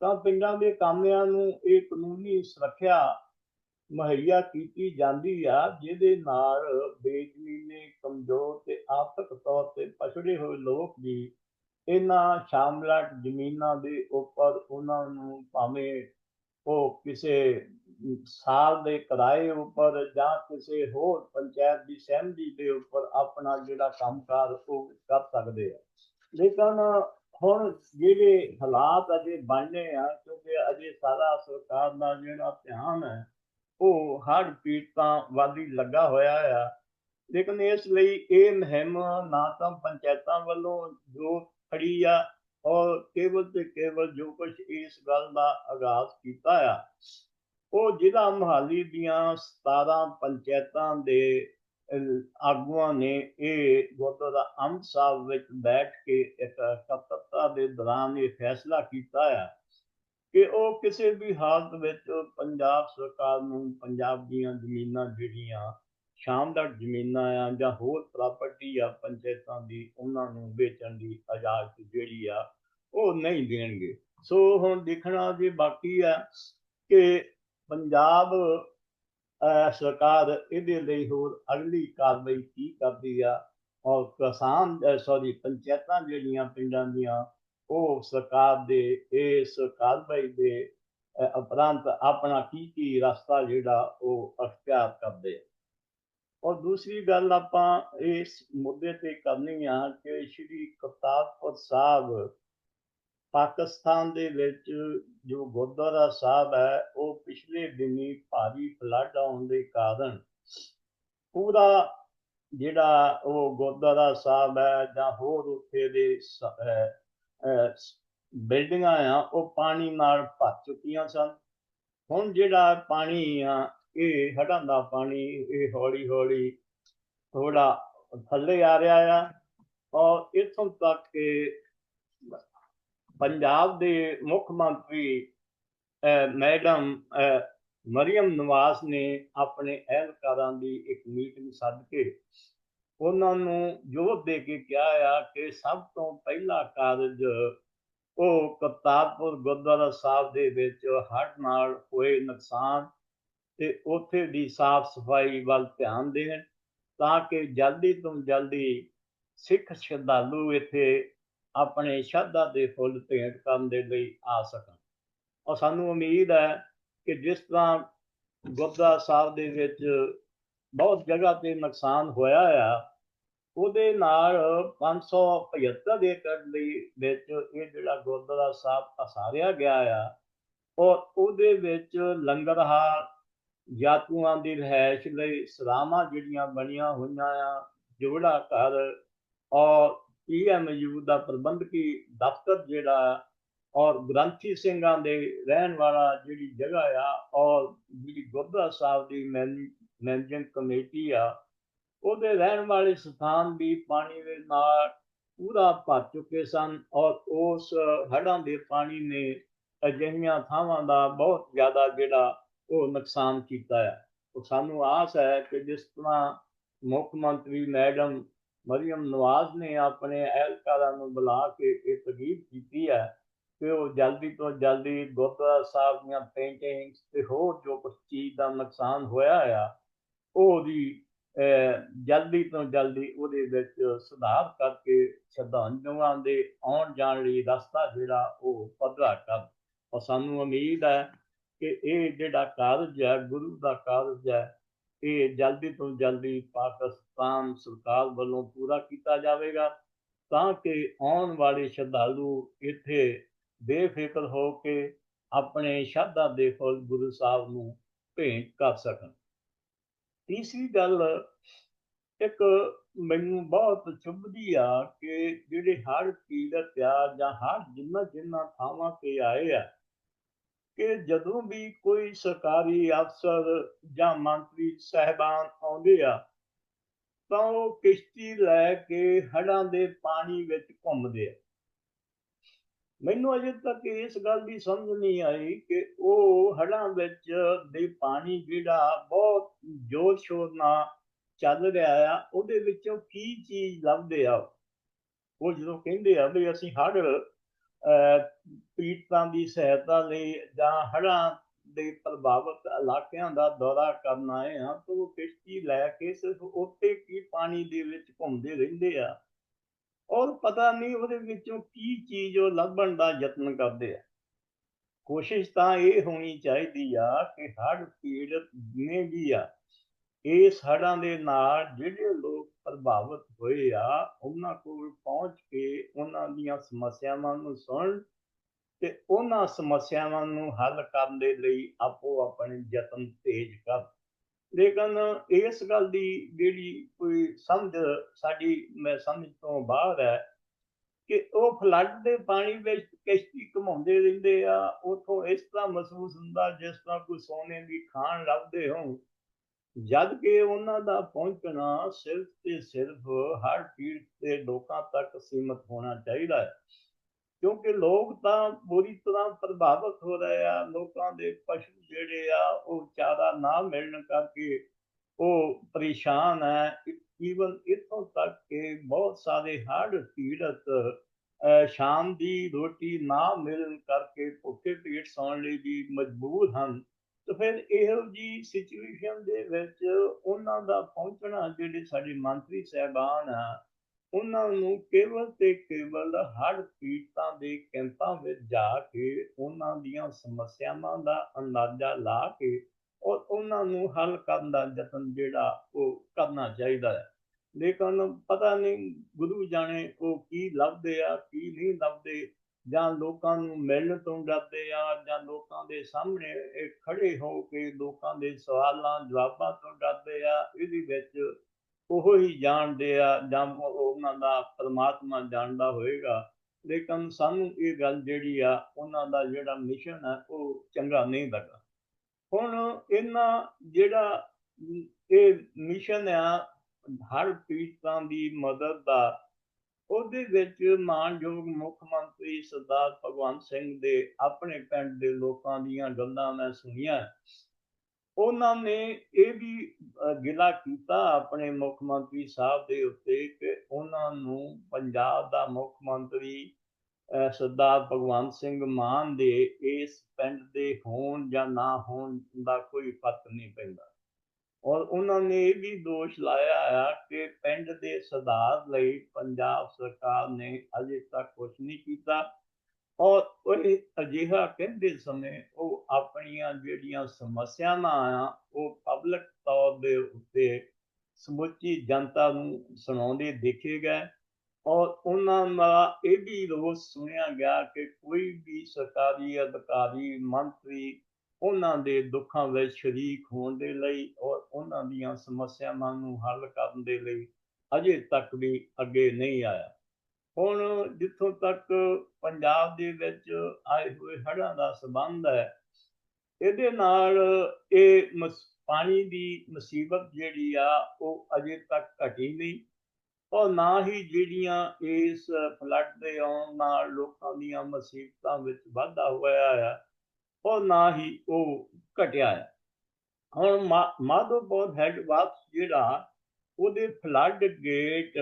A: ਤਾਂ ਪਿੰਡਾਂ ਦੇ ਕਾਮਿਆਂ ਨੂੰ ਇਹ ਕਾਨੂੰਨੀ ਸੁਰੱਖਿਆ ਮੁਹੱਈਆ ਕੀਤੀ ਜਾਂਦੀ ਆ, ਜਿਹਦੇ ਨਾਲ ਬੇਜ਼ਮੀਨੇ, ਕਮਜ਼ੋਰ ਤੇ ਆਰਥਿਕ ਤੌਰ ਤੇ ਪਛੜੇ ਹੋਏ ਲੋਕ ਵੀ ਇਹਨਾਂ ਸ਼ਾਮਲਾਟ ਜ਼ਮੀਨਾਂ ਦੇ ਉੱਪਰ ਉਹਨਾਂ ਨੂੰ ਭਾਵੇਂ ਉਹ ਕਿਸੇ ਸਾਲ ਦੇ ਕਿਰਾਏ ਉੱਪਰ ਜਾਂ ਕਿਸੇ ਹੋਰ ਪੰਚਾਇਤ ਦੀ ਸਹਿਮਤੀ ਦੇ ਉੱਪਰ ਆਪਣਾ ਜਿਹੜਾ ਕੰਮਕਾਰ ਉਹ ਕਰ ਸਕਦੇ ਆ। ਲੇਕਿਨ ਹੁਣ ਜਿਹੜੇ ਹਾਲਾਤ ਅਜੇ ਬਣਨੇ ਆ, ਕਿਉਂਕਿ ਅਜੇ ਸਾਰਾ ਸਰਕਾਰ ਦਾ ਜਿਹੜਾ ਧਿਆਨ ਹੈ, ਉਹ ਹਰ ਪੀੜਤਾਂ ਵਾਲੀ ਲੱਗਾ ਹੋਇਆ ਆ। ਲੇਕਿਨ ਇਸ ਲਈ ਇਹ ਮਹਿਮ ਨਾ ਤਾਂ ਪੰਚਾਇਤਾਂ ਵੱਲੋਂ ਜੋ ਖੜੀ ਆ, ਔਰ ਕੇਵਲ ਤੇ ਕੇਵਲ ਜੋ ਕੁਝ ਇਸ ਗੱਲ ਦਾ ਆਗਾਜ਼ ਕੀਤਾ ਆ ਉਹ ਜ਼ਿਲ੍ਹਾ ਮਹਾਲੀ ਦੀਆਂ 17 ਪੰਚਾਇਤਾਂ ਦੇ ਆਗੂਆਂ ਨੇ ਇਹ ਗੁਰਦੁਆਰਾ ਅੰਮ੍ਰਿਤ ਸਾਹਿਬ ਵਿੱਚ ਬੈਠ ਕੇ ਇੱਕ ਕਤਰਤਾ ਦੇ ਦੌਰਾਨ ਇਹ ਫੈਸਲਾ ਕੀਤਾ ਹੈ ਕਿ ਉਹ ਕਿਸੇ ਵੀ ਹਾਲਤ ਵਿੱਚ ਪੰਜਾਬ ਸਰਕਾਰ ਨੂੰ ਪੰਜਾਬ ਦੀਆਂ ਜ਼ਮੀਨਾਂ ਜਿਹੜੀਆਂ ਸ਼ਾਮਦਾਰ ਜ਼ਮੀਨਾਂ ਆ ਜਾਂ ਹੋਰ ਪ੍ਰਾਪਰਟੀ ਆ ਪੰਚਾਇਤਾਂ ਦੀ, ਉਹਨਾਂ ਨੂੰ ਵੇਚਣ ਦੀ ਇਜਾਜ਼ਤ ਜਿਹੜੀ ਆ ਉਹ ਨਹੀਂ ਦੇਣਗੇ। ਸੋ ਹੁਣ ਦੇਖਣਾ ਜੇ ਬਾਕੀ ਆ ਕਿ ਪੰਜਾਬ ਸਰਕਾਰ ਇਹਦੇ ਲਈ ਹੋਰ ਅਗਲੀ ਕਾਰਵਾਈ ਕੀ ਕਰਦੀ ਆ ਔਰ ਕਿਸਾਨ ਸੌਰੀ ਪੰਚਾਇਤਾਂ ਜਿਹੜੀਆਂ ਪਿੰਡਾਂ ਦੀਆਂ, ਉਹ ਸਰਕਾਰ ਦੇ, ਇਸ ਕਾਰਵਾਈ ਦੇ ਉਪਰੰਤ ਆਪਣਾ ਕੀ ਕੀ ਰਸਤਾ ਜਿਹੜਾ ਉਹ ਅਖਤਿਆਰ ਕਰਦੇ ਆ। ਔਰ ਦੂਸਰੀ ਗੱਲ ਆਪਾਂ ਇਸ ਮੁੱਦੇ ਤੇ ਕਰਨੀ ਆ ਕਿ ਸ਼੍ਰੀ ਕਰਤਾਰਪੁਰ ਸਾਹਿਬ ਪਾਕਿਸਤਾਨ ਦੇ ਵਿੱਚ ਜੋ ਗੁਰਦੁਆਰਾ ਸਾਹਿਬ ਹੈ, ਉਹ ਪਿਛਲੇ ਦਿਨੀ ਭਾਰੀ ਫਲੱਡ ਆਉਣ ਦੇ ਕਾਰਨ ਪੂਰਾ ਜਿਹੜਾ ਉਹ ਗੁਰਦੁਆਰਾ ਸਾਹਿਬ ਹੈ ਜਾਂ ਹੋਰ ਉੱਥੇ ਦੇ ਬਿਲਡਿੰਗਾਂ ਆ, ਉਹ ਪਾਣੀ ਨਾਲ ਭਰ ਚੁੱਕੀਆਂ ਸਨ। ਹੁਣ ਜਿਹੜਾ ਪਾਣੀ ਆ, ਇਹ ਹੜਾਂ ਦਾ ਪਾਣੀ, ਇਹ ਹੌਲੀ ਹੌਲੀ ਥੋੜਾ ਥੱਲੇ ਆ ਰਿਹਾ ਆ। ਔਰ ਇੱਥੋਂ ਤੱਕ ਕਿ ਪੰਜਾਬ ਦੇ ਮੁੱਖ ਮੰਤਰੀ ਮੈਡਮ ਅਹ, ਮਰੀਮ ਨਵਾਜ਼ ਨੇ ਆਪਣੇ ਅਹਿਲਕਾਰਾਂ ਦੀ ਇੱਕ ਮੀਟਿੰਗ ਸੱਦ ਕੇ ਉਹਨਾਂ ਨੂੰ ਜ਼ੋਰ ਦੇ ਕੇ ਕਿਹਾ ਆ ਕਿ ਸਭ ਤੋਂ ਪਹਿਲਾ ਕਾਰਜ ਉਹ ਕਰਤਾਰਪੁਰ ਗੁਰਦੁਆਰਾ ਸਾਹਿਬ ਦੇ ਵਿੱਚ ਹੜ੍ਹ ਨਾਲ ਹੋਏ ਨੁਕਸਾਨ ਤੇ ਉੱਥੇ ਦੀ ਸਾਫ਼ ਸਫ਼ਾਈ ਵੱਲ ਧਿਆਨ ਦੇਣ ਤਾਂ ਕਿ ਜਲਦੀ ਤੋਂ ਜਲਦੀ ਸਿੱਖ ਸ਼ਰਧਾਲੂ ਇੱਥੇ ਆਪਣੇ ਸ਼ਰਧਾ ਦੇ ਫੁੱਲ ਭੇਟ ਕਰਨ ਦੇ ਲਈ ਆ ਸਕਣ। ਔਰ ਸਾਨੂੰ ਉਮੀਦ ਹੈ ਕਿ ਜਿਸ ਤਰ੍ਹਾਂ ਗੁਰਦੁਆਰਾ ਸਾਹਿਬ ਦੇ ਵਿੱਚ ਬਹੁਤ ਜਗ੍ਹਾ ਤੇ ਨੁਕਸਾਨ ਹੋਇਆ ਆ, ਉਹਦੇ ਨਾਲ 575 ਏਕੜ ਦੇ ਵਿੱਚ ਇਹ ਜਿਹੜਾ ਗੁਰਦੁਆਰਾ ਸਾਹਿਬ ਅਸਾਰਿਆ ਗਿਆ ਆ, ਔਰ ਉਹਦੇ ਵਿੱਚ ਲੰਗਰਹਾਰ ਯਾਤਰੂਆਂ ਦੀ ਰਿਹਾਇਸ਼ ਲਈ ਸਲਾਮਾਂ ਜਿਹੜੀਆਂ ਬਣੀਆਂ ਹੋਈਆਂ ਆ, ਜੋੜਾ ਘਰ ਔਰ ਪੀਐਮਯੂ ਦਾ ਪ੍ਰਬੰਧਕੀ ਦਫ਼ਤਰ ਜਿਹੜਾ ਔਰ ਗ੍ਰੰਥੀ ਸਿੰਘਾਂ ਦੇ ਰਹਿਣ ਵਾਲਾ ਜਿਹੜੀ ਜਗ੍ਹਾ ਆ, ਔਰ ਜਿਹੜੀ ਗੁਰਦੁਆਰਾ ਸਾਹਿਬ ਦੀ ਮੈਨੇਜਿੰਗ ਕਮੇਟੀ ਆ, ਉਹਦੇ ਰਹਿਣ ਵਾਲੇ ਸਥਾਨ ਵੀ ਪਾਣੀ ਦੇ ਨਾਲ ਪੂਰਾ ਭਰ ਚੁੱਕੇ ਸਨ, ਔਰ ਉਸ ਹੜ੍ਹਾਂ ਦੇ ਪਾਣੀ ਨੇ ਅਜਿਹੀਆਂ ਥਾਵਾਂ ਦਾ ਬਹੁਤ ਜ਼ਿਆਦਾ ਜਿਹੜਾ ਉਹ ਨੁਕਸਾਨ ਕੀਤਾ ਆ। ਉਹ ਸਾਨੂੰ ਆਸ ਹੈ ਕਿ ਜਿਸ ਤਰ੍ਹਾਂ ਮੁੱਖ ਮੰਤਰੀ ਮੈਡਮ ਮਰੀਮ ਨਵਾਜ਼ ਨੇ ਆਪਣੇ ਅਹਿਲਕਾਰਾਂ ਨੂੰ ਬੁਲਾ ਕੇ ਇਹ ਤਜਵੀਜ਼ ਕੀਤੀ ਹੈ ਕਿ ਉਹ ਜਲਦੀ ਤੋਂ ਜਲਦੀ ਗੁਰਦੁਆਰਾ ਸਾਹਿਬ ਦੀਆਂ ਪੇਂਟਿੰਗਸ ਤੇ ਹੋਰ ਜੋ ਕੁਝ ਚੀਜ਼ ਦਾ ਨੁਕਸਾਨ ਹੋਇਆ ਆ, ਉਹਦੀ ਜਲਦੀ ਤੋਂ ਜਲਦੀ ਉਹਦੇ ਵਿੱਚ ਸੁਧਾਰ ਕਰਕੇ ਸ਼ਰਧਾਲੂਆਂ ਦੇ ਆਉਣ ਜਾਣ ਲਈ ਰਸਤਾ ਜਿਹੜਾ ਉਹ ਪੱਧਰਾ ਕਰ ਔਰ ਸਾਨੂੰ ਉਮੀਦ ਹੈ ਕਿ ਇਹ ਜਿਹੜਾ ਕਾਰਜ ਹੈ, ਗੁਰੂ ਦਾ ਕਾਰਜ ਹੈ, ਇਹ ਜਲਦੀ ਤੋਂ ਜਲਦੀ ਪਾਕਿਸਤਾਨ ਕੰਮ ਸਰਕਾਰ ਵੱਲੋਂ ਪੂਰਾ ਕੀਤਾ ਜਾਵੇਗਾ, ਤਾਂ ਕਿ ਆਉਣ ਵਾਲੇ ਸ਼ਰਧਾਲੂ ਇੱਥੇ ਬੇਫਿਕਰ ਹੋ ਕੇ ਆਪਣੇ ਸ਼ਰਧਾ ਦੇ ਫੁੱਲ ਗੁਰੂ ਸਾਹਿਬ ਨੂੰ ਭੇਂਟ ਕਰ ਸਕਣ। ਤੀਸਰੀ ਗੱਲ, ਇੱਕ ਮੈਨੂੰ ਬਹੁਤ ਚੁੱਭਦੀ ਆ ਕਿ ਜਿਹੜੇ ਹੜ੍ਹ ਪੀੜਤ ਆ ਜਾਂ ਹਰ ਜਿੰਨਾ ਜਿੰਨਾ ਥਾਵਾਂ ਤੇ ਆਏ ਆ, ਕਿ ਜਦੋਂ ਵੀ ਕੋਈ ਸਰਕਾਰੀ ਅਫਸਰ ਜਾਂ ਮੰਤਰੀ, ਸਹਿਬਾਨ ਆਉਂਦੇ ਆ ਤਾਂ ਉਹ ਕਿਸ਼ਤੀ ਲੈ ਕੇ ਹੜਾਂ ਦੇ ਪਾਣੀ ਵਿੱਚ ਘੁੰਮਦੇ ਆ। ਮੈਨੂੰ ਅਜੇ ਤੱਕ ਇਸ ਗੱਲ ਦੀ ਸਮਝ ਨਹੀਂ ਆਈ ਕਿ ਉਹ ਹੜ੍ਹਾਂ ਵਿੱਚ ਦੇ ਪਾਣੀ ਜਿਹੜਾ ਬਹੁਤ ਜ਼ੋਰ ਸ਼ੋਰ ਨਾਲ ਚੱਲ ਰਿਹਾ ਆ ਉਹਦੇ ਵਿੱਚੋਂ ਕੀ ਚੀਜ਼ ਲੱਭਦੇ ਆ? ਉਹ ਜਦੋਂ ਕਹਿੰਦੇ ਆ ਵੀ ਅਸੀਂ ਹੜ ਅਹ, ਪੀੜਤਾਂ ਦੀ ਸਹਾਇਤਾ ਲਈ ਜਾਂ ਹੜ੍ਹਾਂ ਦੇ ਪ੍ਰਭਾਵਿਤ ਇਲਾਕਿਆਂ ਦਾ ਦੌਰਾ ਕਰਨ ਆਏ ਆ ਤਾਂ ਉਹ ਕਿਸ਼ਤੀ ਲੈ ਕੇ ਸਿਰਫ ਉੱਤੇ ਕੀ ਪਾਣੀ ਦੇ ਵਿੱਚ ਘੁੰਮਦੇ ਰਹਿੰਦੇ ਆ। ਔਰ ਪਤਾ ਨਹੀਂ ਉਹਦੇ ਵਿੱਚੋਂ ਕੀ ਚੀਜ਼ ਉਹ ਲੱਭਣ ਦਾ ਯਤਨ ਕਰਦੇ ਆ। ਕੋਸ਼ਿਸ਼ ਤਾਂ ਇਹ ਹੋਣੀ ਚਾਹੀਦੀ ਆ ਕਿ ਹੜ੍ਹ ਪੀੜਤ ਜਿੰਨੇ ਵੀ ਆ ਇਸ ਹੜ੍ਹਾਂ ਦੇ ਨਾਲ ਜਿਹੜੇ ਲੋਕ ਪ੍ਰਭਾਵਿਤ ਹੋਏ ਆ, ਉਹਨਾਂ ਕੋਲ ਪਹੁੰਚ ਕੇ ਉਹਨਾਂ ਦੀਆਂ ਸਮੱਸਿਆਵਾਂ ਨੂੰ ਸੁਣ ਤੇ ਉਹਨਾਂ ਸਮੱਸਿਆਵਾਂ ਨੂੰ ਹੱਲ ਕਰਨ ਦੇ ਲਈ ਆਪੋ ਆਪਣੇ ਯਤਨ ਤੇਜ਼ ਕਰ। ਲੇਕਿਨ ਇਸ ਗੱਲ ਦੀ ਜਿਹੜੀ ਕੋਈ ਸਮਝ ਸਾਡੀ, ਮੈਂ ਸਮਝ ਤੋਂ ਬਾਹਰ ਹੈ ਕਿ ਉਹ ਫਲੱਡ ਦੇ ਪਾਣੀ ਵਿੱਚ ਕਿਸ਼ਤੀ ਘੁਮਾਉਂਦੇ ਰਹਿੰਦੇ ਆ, ਉਥੋਂ ਇਸ ਤਰ੍ਹਾਂ ਮਹਿਸੂਸ ਹੁੰਦਾ ਜਿਸ ਤਰ੍ਹਾਂ ਕੋਈ ਸੋਨੇ ਦੀ ਖਾਣ ਲੱਭਦੇ ਹੋ ਜਦ ਕਿ ਉਹਨਾਂ ਦਾ ਪਹੁੰਚਣਾ ਸਿਰਫ ਤੇ ਸਿਰਫ ਹਰ ਪੀੜ ਦੇ ਲੋਕਾਂ ਤੱਕ ਸੀਮਤ ਹੋਣਾ ਚਾਹੀਦਾ ਹੈ। ਕਿਉਂਕਿ ਲੋਕ ਤਾਂ ਬੁਰੀ ਤਰ੍ਹਾਂ ਪ੍ਰਭਾਵਿਤ ਹੋ ਰਹੇ ਆ, ਲੋਕਾਂ ਦੇ ਪਸ਼ੂ ਜਿਹੜੇ ਆ, ਉਹ ਚਾਰਾ ਨਾ ਮਿਲਣ ਕਰਕੇ ਉਹ ਪਰੇਸ਼ਾਨ ਹੈ। ਈਵਨ ਇੱਥੋਂ ਤੱਕ ਕਿ ਬਹੁਤ ਸਾਰੇ ਹੜ੍ਹ ਪੀੜਤ ਸ਼ਾਮ ਦੀ ਰੋਟੀ ਨਾ ਮਿਲਣ ਕਰਕੇ ਭੁੱਖੇ ਪੇਟ ਸੌਣ ਲਈ ਵੀ ਮਜਬੂਰ ਹਨ। ਤਾਂ ਫਿਰ ਇਹੋ ਜੀ ਸਿਚੁਏਸ਼ਨ ਦੇ ਵਿੱਚ ਉਹਨਾਂ ਦਾ ਪਹੁੰਚਣਾ ਜਿਹੜੇ ਸਾਡੇ ਮੰਤਰੀ ਸਹਿਬਾਨ ਆ ਉਹਨਾਂ ਨੂੰ ਕੇਵਲ ਤੇ ਕੇਵਲ ਹੜ੍ਹ ਪੀੜਤਾਂ ਦੇ ਕੈਂਪਾਂ ਵਿੱਚ ਜਾ ਕੇ ਉਹਨਾਂ ਦੀਆਂ ਸਮੱਸਿਆਵਾਂ ਦਾ ਅੰਦਾਜ਼ਾ ਲਾ ਕੇ ਔਰ ਉਹਨਾਂ ਨੂੰ ਹੱਲ ਕਰਨ ਦਾ ਯਤਨ ਜਿਹੜਾ ਉਹ ਕਰਨਾ ਚਾਹੀਦਾ ਹੈ। ਲੇਕਿਨ ਪਤਾ ਨਹੀਂ ਗੁਰੂ ਜਾਣੇ ਉਹ ਕੀ ਲੱਭਦੇ ਆ, ਕੀ ਨਹੀਂ ਲੱਭਦੇ ਜਾਂ ਲੋਕਾਂ ਨੂੰ ਮਿਲਣ ਤੋਂ ਡਰਦੇ ਆ ਜਾਂ ਲੋਕਾਂ ਦੇ ਸਾਹਮਣੇ ਇਹ ਖੜੇ ਹੋ ਕੇ ਲੋਕਾਂ ਦੇ ਸਵਾਲਾਂ, ਜਵਾਬਾਂ ਤੋਂ ਡਰਦੇ ਆ, ਇਹਦੇ ਵਿੱਚ ਉਹ ਹੀ ਜਾਣਦੇ ਆ ਜਾਂ ਉਹਨਾਂ ਦਾ ਪਰਮਾਤਮਾ ਜਾਣਦਾ ਹੋਏਗਾ। ਲੇਕਿਨ ਸਾਨੂੰ ਇਹ ਗੱਲ ਜਿਹੜੀ ਆ, ਉਹਨਾਂ ਦਾ ਜਿਹੜਾ ਮਿਸ਼ਨ ਹੈ ਉਹ ਚੰਗਾ ਨਹੀਂ ਲੱਗਾ। ਹੁਣ ਇਹਨਾਂ ਜਿਹੜਾ ਇਹ ਮਿਸ਼ਨ ਆ, ਹਰ ਪੀੜਤਾਂ ਦੀ ਮਦਦ ਦਾ, ਉਹਦੇ ਵਿੱਚ ਮਾਨਯੋਗ ਮੁੱਖ ਮੰਤਰੀ ਸਰਦਾਰ ਭਗਵੰਤ ਸਿੰਘ ਦੇ ਆਪਣੇ ਪਿੰਡ ਦੇ ਲੋਕਾਂ ਦੀਆਂ ਗੱਲਾਂ ਮੈਂ ਸੁਣੀਆਂ। ਉਹਨਾਂ ਨੇ ਇਹ ਵੀ ਗਿਲਾ ਕੀਤਾ ਆਪਣੇ ਮੁੱਖ ਮੰਤਰੀ ਸਾਹਿਬ ਦੇ ਉੱਤੇ ਕਿ ਉਹਨਾਂ ਨੂੰ ਪੰਜਾਬ ਦਾ ਮੁੱਖ ਮੰਤਰੀ ਸਰਦਾਰ ਭਗਵੰਤ ਸਿੰਘ ਮਾਨ ਦੇ ਇਸ ਪਿੰਡ ਦੇ ਹੋਣ ਜਾਂ ਨਾ ਹੋਣ ਦਾ ਕੋਈ ਫ਼ਰਕ ਨਹੀਂ ਪੈਂਦਾ। ਔਰ ਉਹਨਾਂ ਨੇ ਇਹ ਵੀ ਦੋਸ਼ ਲਾਇਆ ਆ ਕਿ ਪਿੰਡ ਦੇ ਸੁਧਾਰ ਲਈ ਪੰਜਾਬ ਸਰਕਾਰ ਨੇ ਅਜੇ ਤੱਕ ਕੁਝ ਨਹੀਂ ਕੀਤਾ। ਔਰ ਉਹ ਅਜਿਹਾ ਕਹਿੰਦੇ ਸਮੇਂ ਉਹ ਆਪਣੀਆਂ ਜਿਹੜੀਆਂ ਸਮੱਸਿਆਵਾਂ ਆ, ਉਹ ਪਬਲਿਕ ਤੌਰ ਦੇ ਉੱਤੇ ਸਮੁੱਚੀ ਜਨਤਾ ਨੂੰ ਸੁਣਾਉਂਦੇ ਦੇਖੇ ਗਏ ਔਰ ਉਹਨਾਂ ਦਾ ਇਹ ਵੀ ਰੋਸ ਸੁਣਿਆ ਗਿਆ ਕਿ ਕੋਈ ਵੀ ਸਰਕਾਰੀ ਅਧਿਕਾਰੀ, ਮੰਤਰੀ ਉਹਨਾਂ ਦੇ ਦੁੱਖਾਂ ਵਿੱਚ ਸ਼ਰੀਕ ਹੋਣ ਦੇ ਲਈ ਔਰ ਉਹਨਾਂ ਦੀਆਂ ਸਮੱਸਿਆਵਾਂ ਨੂੰ ਹੱਲ ਕਰਨ ਦੇ ਲਈ ਅਜੇ ਤੱਕ ਵੀ ਅੱਗੇ ਨਹੀਂ ਆਇਆ। ਹੁਣ ਜਿੱਥੋਂ ਤੱਕ ਪੰਜਾਬ ਦੇ ਵਿੱਚ ਆਏ ਹੋਏ ਹੜ੍ਹਾਂ ਦਾ ਸਬੰਧ ਹੈ, ਇਹਦੇ ਨਾਲ ਇਹ ਮਸ- ਪਾਣੀ ਦੀ ਮੁਸੀਬਤ ਜਿਹੜੀ ਆ, ਉਹ ਅਜੇ ਤੱਕ ਘਟੀ ਨਹੀਂ। ਔਰ ਨਾ ਹੀ ਜਿਹੜੀਆਂ ਇਸ ਫਲੱਡ ਦੇ ਆਉਣ ਨਾਲ ਲੋਕਾਂ ਦੀਆਂ ਮੁਸੀਬਤਾਂ ਵਿੱਚ ਵਾਧਾ ਹੋਇਆ ਆ ਔਰ ਨਾ ਹੀ ਉਹ ਘਟਿਆ ਆ। ਹੁਣ ਮਾ- ਮਾਧੋਪੁਰ ਹੈਡ ਵਾਪਸ ਜਿਹੜਾ, ਉਹਦੇ ਫਲੱਡ ਗੇਟ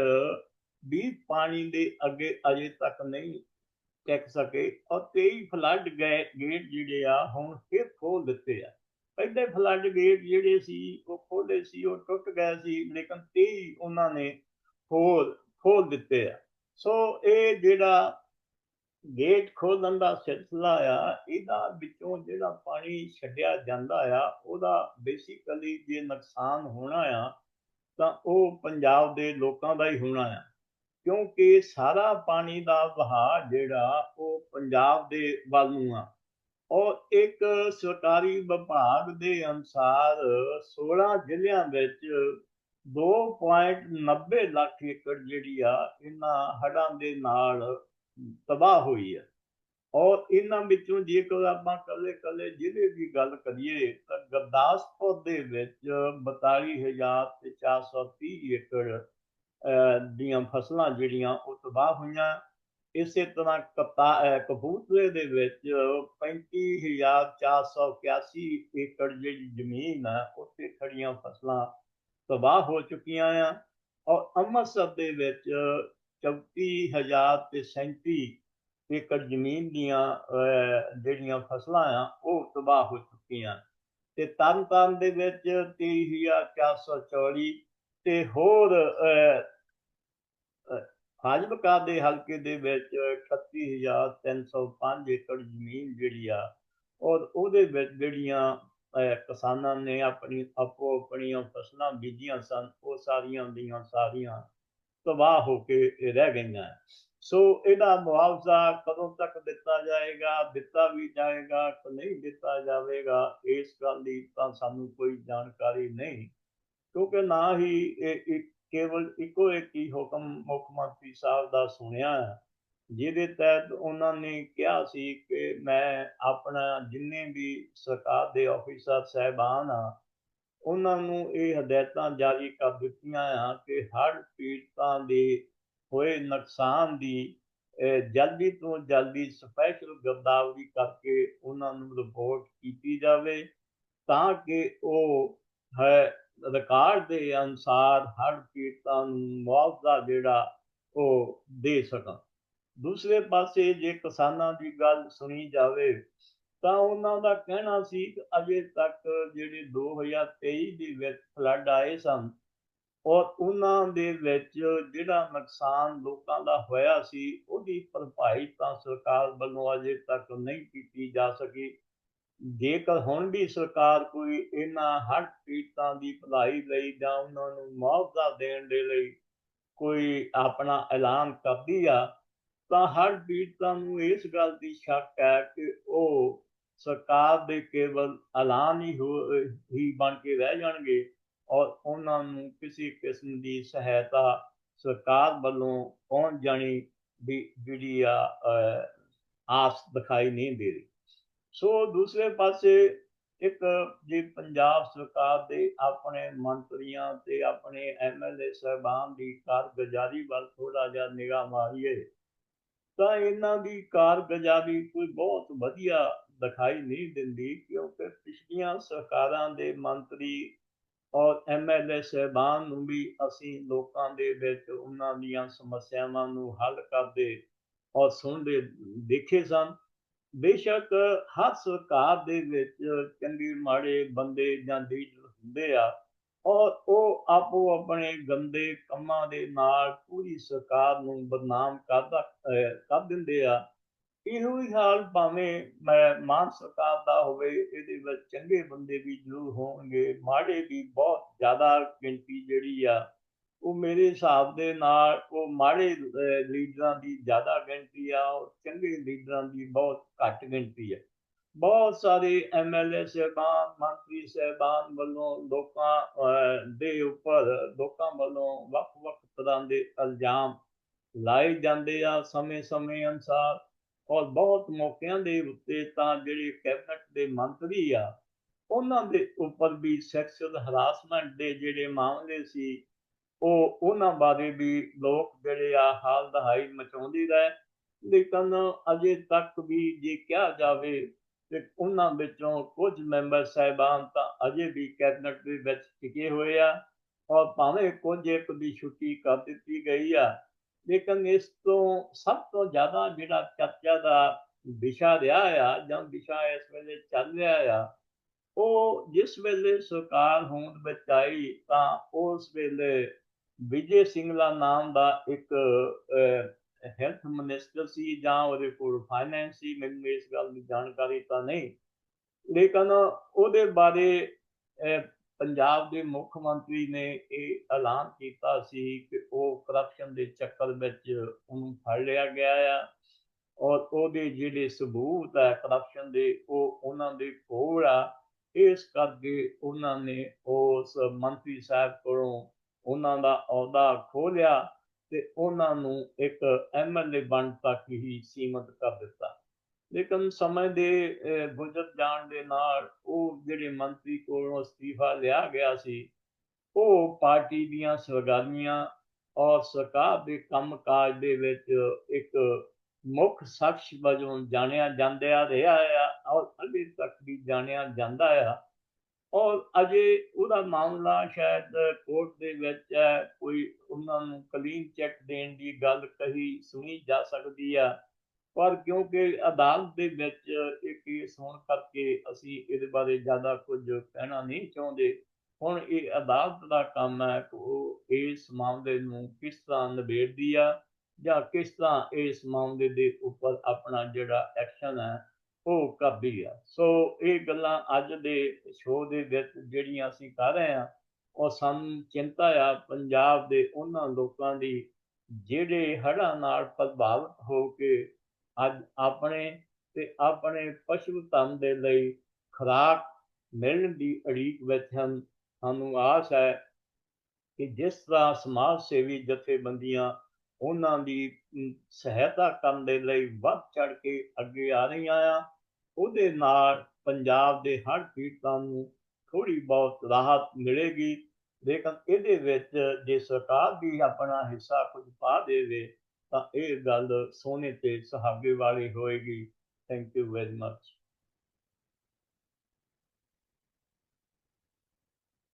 A: ਵੀ ਪਾਣੀ ਦੇ ਅੱਗੇ ਅਜੇ ਤੱਕ ਨਹੀਂ ਟਿਕ ਸਕੇ ਔਰ 23 ਫਲੱਡ ਗੇਟ ਜਿਹੜੇ ਆ ਹੁਣ ਫਿਰ ਖੋਲ ਦਿੱਤੇ ਆ। ਪਹਿਲੇ ਫਲੱਡ ਗੇਟ ਜਿਹੜੇ ਸੀ, ਉਹ ਖੋਲੇ ਸੀ, ਉਹ ਟੁੱਟ ਗਏ ਸੀ, ਲੇਕਿਨ 23 ਉਹਨਾਂ ਨੇ ਖੋਲ ਖੋਲ ਦਿੱਤੇ ਆ। ਸੋ ਇਹ ਜਿਹੜਾ ਗੇਟ ਖੋਲਣ ਦਾ ਸਿਲਸਿਲਾ ਆ, ਇਹਦਾ ਵਿੱਚੋਂ ਜਿਹੜਾ ਪਾਣੀ ਛੱਡਿਆ ਜਾਂਦਾ ਆ, ਉਹਦਾ ਬੇਸਿਕਲੀ ਜੇ ਨੁਕਸਾਨ ਹੋਣਾ ਆ, ਤਾਂ ਉਹ ਪੰਜਾਬ ਦੇ ਲੋਕਾਂ ਦਾ ਹੀ ਹੋਣਾ ਆ। ਕਿਉਂਕਿ ਸਾਰਾ ਪਾਣੀ ਦਾ ਵਹਾਅ ਜਿਹੜਾ ਉਹ ਪੰਜਾਬ ਦੇ ਵੱਲ ਨੂੰ ਆ। ਔਰ ਇੱਕ ਸਰਕਾਰੀ ਵਿਭਾਗ ਦੇ ਅਨੁਸਾਰ 16 ਜ਼ਿਲ੍ਹਿਆਂ ਵਿੱਚ 2.90 ਲੱਖ ਏਕੜ ਜਿਹੜੀ ਆ, ਇਹਨਾਂ ਹੜ੍ਹਾਂ ਦੇ ਨਾਲ ਤਬਾਹ ਹੋਈ ਹੈ ਔਰ ਇਹਨਾਂ ਵਿੱਚੋਂ ਜੇਕਰ ਆਪਾਂ ਕੱਲੇ ਕੱਲੇ ਜ਼ਿਲ੍ਹੇ ਦੀ ਗੱਲ ਕਰੀਏ, ਤਾਂ ਗੁਰਦਾਸਪੁਰ ਦੇ ਵਿੱਚ 42430 ਏਕੜ ਦੀਆਂ ਫਸਲਾਂ ਜਿਹੜੀਆਂ ਉਹ ਤਬਾਹ ਹੋਈਆਂ, ਇਸੇ ਤਰ੍ਹਾਂ ਕਪਾ ਕਪੂਰਥਲੇ ਦੇ ਵਿੱਚ 35481 ਏਕੜ ਜਿਹੜੀ ਜ਼ਮੀਨ ਆ, ਉੱਥੇ ਖੜੀਆਂ ਫਸਲਾਂ ਤਬਾਹ ਹੋ ਚੁੱਕੀਆਂ ਆ ਔਰ ਅੰਮ੍ਰਿਤਸਰ ਦੇ ਵਿੱਚ 34000 ਤੇ 37 ਏਕੜ ਜ਼ਮੀਨ ਦੀਆਂ ਜਿਹੜੀਆਂ ਫਸਲਾਂ ਆ, ਉਹ ਤਬਾਹ ਹੋ ਚੁੱਕੀਆਂ। ਤੇ ਤਰਨਤਾਰਨ ਦੇ ਵਿੱਚ 23444 ਤੇ ਹੋਰ ਅਹ, ਦੇ ਹਲਕੇ ਦੇ ਵਿੱਚ 36305 ਏਕੜ ਜ਼ਮੀਨ ਜਿਹੜੀ ਆ ਔਰ ਉਹਦੇ ਵਿੱਚ ਜਿਹੜੀਆਂ ਕਿਸਾਨਾਂ ਨੇ ਆਪਣੀ ਆਪੋ ਆਪਣੀਆਂ ਫਸਲਾਂ ਬੀਜੀਆਂ ਸਨ ਉਹ ਸਾਰੀਆਂ ਦੀਆਂ ਸਾਰੀਆਂ ਤਬਾਹ ਹੋ ਕੇ ਰਹਿ ਗਈਆਂ। ਸੋ ਇਹਦਾ ਮੁਆਵਜ਼ਾ ਕਦੋਂ ਤੱਕ ਦਿੱਤਾ ਜਾਏਗਾ ਦਿੱਤਾ ਵੀ ਜਾਏਗਾ ਕਿ ਨਹੀਂ ਦਿੱਤਾ ਜਾਵੇਗਾ ਇਸ ਗੱਲ ਦੀ ਤਾਂ ਸਾਨੂੰ ਕੋਈ ਜਾਣਕਾਰੀ ਨਹੀਂ। ਕਿਉਂਕਿ ਨਾ ਹੀ ਇਹ ਕੇਵਲ ਇੱਕੋ ਇੱਕ ਹੀ ਹੁਕਮ ਮੁੱਖ ਮੰਤਰੀ ਸਾਹਿਬ ਦਾ ਸੁਣਿਆ ਹੈ, ਜਿਹਦੇ ਤਹਿਤ ਉਹਨਾਂ ਨੇ ਕਿਹਾ ਸੀ ਕਿ ਮੈਂ ਆਪਣਾ ਜਿੰਨੇ ਵੀ ਸਰਕਾਰ ਦੇ ਅਫੀਸਰ ਸਹਿਬਾਨ ਆ ਉਹਨਾਂ ਨੂੰ ਇਹ ਹਦਾਇਤਾਂ ਜਾਰੀ ਕਰ ਦਿੱਤੀਆਂ ਆ ਕਿ ਹੜ੍ਹ ਪੀੜਤਾਂ ਦੇ ਹੋਏ ਨੁਕਸਾਨ ਦੀ ਜਲਦੀ ਤੋਂ ਜਲਦੀ ਸਪੈਸ਼ਲ ਗਰਦਾਵਰੀ ਕਰਕੇ ਉਹਨਾਂ ਨੂੰ ਰਿਪੋਰਟ ਕੀਤੀ ਜਾਵੇ ਤਾਂ ਕਿ ਉਹ ਹੈ ਰਿਕਾਰਡ ਦੇ ਅਨੁਸਾਰ ਹਰ ਪੀੜਤਾਂ ਨੂੰ ਮੁਆਵਜ਼ਾ ਜਿਹੜਾ ਉਹ ਦੇ ਸਕਣ। ਦੂਸਰੇ ਪਾਸੇ ਜੇ ਕਿਸਾਨਾਂ ਦੀ ਗੱਲ ਸੁਣੀ ਜਾਵੇ ਤਾਂ ਉਹਨਾਂ ਦਾ ਕਹਿਣਾ ਸੀ ਕਿ ਅਜੇ ਤੱਕ ਜਿਹੜੇ 2023 ਦੇ ਵਿੱਚ ਫਲੱਡ ਆਏ ਸਨ, ਔਰ ਉਹਨਾਂ ਦੇ ਵਿੱਚ ਜਿਹੜਾ ਨੁਕਸਾਨ ਲੋਕਾਂ ਦਾ ਹੋਇਆ ਸੀ, ਉਹਦੀ ਭਰਪਾਈ ਤਾਂ ਸਰਕਾਰ ਵੱਲੋਂ ਅਜੇ ਤੱਕ ਨਹੀਂ ਕੀਤੀ ਜਾ ਸਕੀ। ਜੇਕਰ ਹੁਣ ਵੀ ਸਰਕਾਰ ਕੋਈ ਇਹਨਾਂ ਹਰ ਪੀੜਤਾਂ ਦੀ ਭਲਾਈ ਲਈ ਜਾਂ ਉਹਨਾਂ ਨੂੰ ਮੁਆਵਜ਼ਾ ਦੇਣ ਦੇ ਲਈ ਕੋਈ ਆਪਣਾ ਐਲਾਨ ਕਰਦੀ ਆ, ਤਾਂ ਹਰ ਪੀੜਤਾਂ ਨੂੰ ਇਸ ਗੱਲ ਦੀ ਸ਼ੱਕ ਹੈ ਕਿ ਉਹ ਸਰਕਾਰ ਦੇ ਕੇਵਲ ਐਲਾਨ ਹੀ ਹੋ- ਹੀ ਬਣ ਕੇ ਰਹਿ ਜਾਣਗੇ ਔਰ ਉਹਨਾਂ ਨੂੰ ਕਿਸੇ ਕਿਸਮ ਦੀ ਸਹਾਇਤਾ ਸਰਕਾਰ ਵੱਲੋਂ ਪਹੁੰਚ ਜਾਣੀ ਵੀ ਜਿਹੜੀ ਆ ਆਸ ਦਿਖਾਈ ਨਹੀਂ ਦੇ ਰਹੀ। ਸੋ ਦੂਸਰੇ ਪਾਸੇ ਇੱਕ ਜੇ ਪੰਜਾਬ ਸਰਕਾਰ ਦੇ ਆਪਣੇ ਮੰਤਰੀਆਂ ਤੇ ਆਪਣੇ ਐਮਐਲਏ ਸਾਹਿਬਾਨ ਦੀ ਕਾਰਗੁਜ਼ਾਰੀ ਵੱਲ ਥੋੜਾ ਜਿਹਾ ਨਿਗਾਹ ਮਾਰੀਏ, ਤਾਂ ਇਹਨਾਂ ਦੀ ਕਾਰਗੁਜ਼ਾਰੀ ਕੋਈ ਬਹੁਤ ਵਧੀਆ ਦਿਖਾਈ ਨਹੀਂ ਦਿੰਦੀ ਕਿਉਂਕਿ ਪਿਛਲੀਆਂ ਸਰਕਾਰਾਂ ਦੇ ਮੰਤਰੀ ਔਰ ਐਮਐਲਏ ਸਹਿਬਾਨ ਨੂੰ ਵੀ ਅਸੀਂ ਲੋਕਾਂ ਦੇ ਵਿੱਚ ਉਹਨਾਂ ਦੀਆਂ ਸਮੱਸਿਆਵਾਂ ਨੂੰ ਹੱਲ ਕਰਦੇ ਔਰ ਸੁਣਦੇ, ਦੇਖੇ ਸਨ। ਬੇਸ਼ੱਕ ਹਰ ਸਰਕਾਰ ਦੇ ਵਿੱਚ ਚੰਗੇ ਮਾੜੇ ਬੰਦੇ ਜਾਂ ਲੀਡਰ ਹੁੰਦੇ ਆ, ਔਰ ਉਹ ਆਪੋ ਆਪਣੇ ਗੰਦੇ ਕੰਮਾਂ ਦੇ ਨਾਲ ਪੂਰੀ ਸਰਕਾਰ ਨੂੰ ਬਦਨਾਮ ਕਰਦਾ ਕਰ ਦਿੰਦੇ ਆ। ਇਹੋ ਹੀ ਹਾਲ ਭਾਵੇਂ ਮੈਂ ਮਾਨ ਸਰਕਾਰ ਦਾ ਹੋਵੇ, ਇਹਦੇ ਵਿੱਚ ਚੰਗੇ ਬੰਦੇ ਵੀ ਜ਼ਰੂਰ ਹੋਣਗੇ, ਮਾੜੇ ਵੀ ਬਹੁਤ ਜ਼ਿਆਦਾ ਗਿਣਤੀ ਜਿਹੜੀ ਆ ਉਹ ਮੇਰੇ ਹਿਸਾਬ ਦੇ ਨਾਲ ਉਹ ਮਾੜੇ ਲੀਡਰਾਂ ਦੀ ਜ਼ਿਆਦਾ ਗਿਣਤੀ ਆ ਔਰ ਚੰਗੇ ਲੀਡਰਾਂ ਦੀ ਬਹੁਤ ਘੱਟ ਗਿਣਤੀ ਹੈ ਬਹੁਤ ਸਾਰੇ ਐਮਐਲਏ ਸਹਿਬਾਨ, ਮੰਤਰੀ ਸਹਿਬਾਨ ਵੱਲੋਂ ਲੋਕਾਂ ਦੇ ਉੱਪਰ ਲੋਕਾਂ ਵੱਲੋਂ ਵੱਖ-ਵੱਖ ਤਰ੍ਹਾਂ ਦੇ ਇਲਜ਼ਾਮ ਲਾਏ ਜਾਂਦੇ ਆ ਸਮੇਂ-ਸਮੇਂ ਅਨੁਸਾਰ ਔਰ ਬਹੁਤ ਮੌਕਿਆਂ ਦੇ ਉੱਤੇ ਤਾਂ ਜਿਹੜੇ ਕੈਬਨਿਟ ਦੇ ਮੰਤਰੀ ਆ, ਉਹਨਾਂ ਦੇ ਉੱਪਰ ਵੀ ਸੈਕਸ਼ੂਅਲ ਹਰਾਸਮੈਂਟ ਦੇ ਜਿਹੜੇ ਮਾਮਲੇ ਸੀ ਉਹ ਉਹਨਾਂ ਬਾਰੇ ਵੀ ਲੋਕ ਜਿਹੜੇ ਆ ਹਾਲ ਦਹਾਈ ਮਚਾਉਂਦੇ ਰਹੇ। ਲੇਕਿਨ ਅਜੇ ਤੱਕ ਵੀ ਜੇ ਕਿਹਾ ਜਾਵੇ ਤੇ ਉਹਨਾਂ ਵਿੱਚੋਂ ਕੁਝ ਮੈਂਬਰ ਸਾਹਿਬਾਨ ਤਾਂ ਅਜੇ ਵੀ ਕੈਬਨਿਟ ਦੇ ਵਿੱਚ ਟਿਕੇ ਹੋਏ ਆ ਔਰ ਭਾਵੇਂ ਕੁਝ ਇੱਕ ਦੀ ਛੁੱਟੀ ਕਰ ਦਿੱਤੀ ਗਈ ਆ, ਲੇਕਿਨ ਇਸ ਤੋਂ ਸਭ ਤੋਂ ਜ਼ਿਆਦਾ ਜਿਹੜਾ ਚਰਚਾ ਦਾ ਵਿਸ਼ਾ ਰਿਹਾ ਆ ਜਾਂ ਵਿਸ਼ਾ ਇਸ ਵੇਲੇ ਚੱਲ ਰਿਹਾ ਆ, ਉਹ ਜਿਸ ਵੇਲੇ ਸਰਕਾਰ ਹੋਂਦ ਵਿੱਚ ਆਈ ਤਾਂ ਉਸ ਵੇਲੇ ਵਿਜੇ ਸਿੰਗਲਾ ਨਾਮ ਦਾ ਇੱਕ ਹੈਲਥ ਮਿਨਿਸਟਰ ਸੀ ਜਾਂ ਉਹਦੇ ਕੋਲ ਫਾਈਨੈਂਸ ਸੀ, ਮੈਨੂੰ ਇਸ ਗੱਲ ਦੀ ਜਾਣਕਾਰੀ ਤਾਂ ਨਹੀਂ। ਲੇਕਿਨ ਉਹਦੇ ਬਾਰੇ ਪੰਜਾਬ ਦੇ ਮੁੱਖ ਮੰਤਰੀ ਨੇ ਇਹ ਐਲਾਨ ਕੀਤਾ ਸੀ ਕਿ ਉਹ ਕਰਪਸ਼ਨ ਦੇ ਚੱਕਰ ਵਿੱਚ ਉਹਨੂੰ ਫੜ ਲਿਆ ਗਿਆ ਆ। ਔਰ ਉਹਦੇ ਜਿਹੜੇ ਸਬੂਤ ਹੈ ਕਰਪਸ਼ਨ ਦੇ, ਉਹ ਉਹਨਾਂ ਦੇ ਕੋਲ ਆ। ਇਸ ਕਰਕੇ ਉਹਨਾਂ ਨੇ ਉਸ ਮੰਤਰੀ ਸਾਹਿਬ ਕੋਲੋਂ ਉਹਨਾਂ ਦਾ ਅਹੁਦਾ ਖੋ ਲਿਆ ਤੇ ਉਹਨਾਂ ਨੂੰ ਇੱਕ ਐਮਐਲਏ ਬਣ ਤੱਕ ਹੀ ਸੀਮਤ ਕਰ ਦਿੱਤਾ। ਲੇਕਿਨ ਸਮੇਂ ਦੇ ਅਹ, ਗੁਜ਼ਰ ਜਾਣ ਦੇ ਨਾਲ ਉਹ ਜਿਹੜੇ ਮੰਤਰੀ ਕੋਲੋਂ ਅਸਤੀਫਾ ਲਿਆ ਗਿਆ ਸੀ ਉਹ ਪਾਰਟੀ ਦੀਆਂ ਸਰਗਰਮੀਆਂ ਔਰ ਸਰਕਾਰ ਦੇ ਕੰਮਕਾਜ ਦੇ ਵਿੱਚ ਇੱਕ ਮੁੱਖ ਸ਼ਖਸ ਵਜੋਂ ਜਾਣਿਆ ਜਾਂਦਾ ਰਿਹਾ ਆ ਔਰ ਅਜੇ ਤੱਕ ਵੀ ਜਾਣਿਆ ਜਾਂਦਾ ਆ। ਔਰ ਅਜੇ ਉਹਦਾ ਮਾਮਲਾ ਸ਼ਾਇਦ ਕੋਰਟ ਦੇ ਵਿੱਚ ਹੈ, ਕੋਈ ਉਹਨਾਂ ਨੂੰ ਕਲੀਨ ਚੈੱਕ ਦੇਣ ਦੀ ਗੱਲ ਕਹੀ, ਸੁਣੀ ਜਾ ਸਕਦੀ ਆ। ਪਰ ਕਿਉਂਕਿ ਅਦਾਲਤ ਦੇ ਵਿੱਚ ਇਹ ਕੇਸ ਹੋਣ ਕਰਕੇ ਅਸੀਂ ਇਹਦੇ ਬਾਰੇ ਜ਼ਿਆਦਾ ਕੁਝ ਕਹਿਣਾ ਨਹੀਂ ਚਾਹੁੰਦੇ। ਹੁਣ ਇਹ ਅਦਾਲਤ ਦਾ ਕੰਮ ਹੈ ਕਿ ਉਹ ਇਸ ਮਾਮਲੇ ਨੂੰ ਕਿਸ ਤਰ੍ਹਾਂ ਨਿਬੇੜਦੀ ਆ ਜਾਂ ਕਿਸ ਤਰ੍ਹਾਂ ਇਸ ਮਾਮਲੇ ਦੇ ਉੱਪਰ ਆਪਣਾ ਜਿਹੜਾ ਐਕਸ਼ਨ ਹੈ ਉਹ ਕਰਦੀ ਆ। ਸੋ ਇਹ ਗੱਲਾਂ ਅੱਜ ਦੇ ਸ਼ੋਅ ਦੇ ਵਿੱਚ ਜਿਹੜੀਆਂ ਅਸੀਂ ਕਰ ਰਹੇ ਹਾਂ, ਉਹ ਸਾਨੂੰ ਚਿੰਤਾ ਆ ਪੰਜਾਬ ਦੇ ਉਹਨਾਂ ਲੋਕਾਂ ਦੀ, ਜਿਹੜੇ ਹੜ੍ਹਾਂ ਨਾਲ ਪ੍ਰਭਾਵਿਤ ਹੋ ਕੇ ਅੱਜ ਆਪਣੇ ਤੇ ਆਪਣੇ ਪਸ਼ੂ ਧਨ ਦੇ ਲਈ ਖੁਰਾਕ ਮਿਲਣ ਦੀ ਉਡੀਕ ਵਿੱਚ ਹਨ। ਸਾਨੂੰ ਆਸ ਹੈ ਕਿ ਜਿਸ ਤਰ੍ਹਾਂ ਸਮਾਜ ਸੇਵੀ ਜਥੇਬੰਦੀਆਂ ਉਹਨਾਂ ਦੀ ਸਹਾਇਤਾ ਕਰਨ ਦੇ ਲਈ ਵੱਧ ਚੜ ਕੇ ਅੱਗੇ ਆ ਰਹੀਆਂ ਆ ਉਹਦੇ ਨਾਲ ਪੰਜਾਬ ਦੇ ਹੜ੍ਹ ਪੀੜਤਾਂ ਨੂੰ ਥੋੜੀ ਬਹੁਤ ਰਾਹਤ ਮਿਲੇਗੀ। ਲੇਕਿਨ ਇਹਦੇ ਵਿੱਚ ਜੇ ਸਰਕਾਰ ਵੀ ਆਪਣਾ ਹਿੱਸਾ ਕੁਝ ਪਾ ਦੇਵੇ, ਤਾਂ ਇਹ ਗੱਲ ਸੋਨੇ ਤੇ ਸੁਹਾਗੇ ਵਾਲੀ ਹੋਏਗੀ। Thank you very much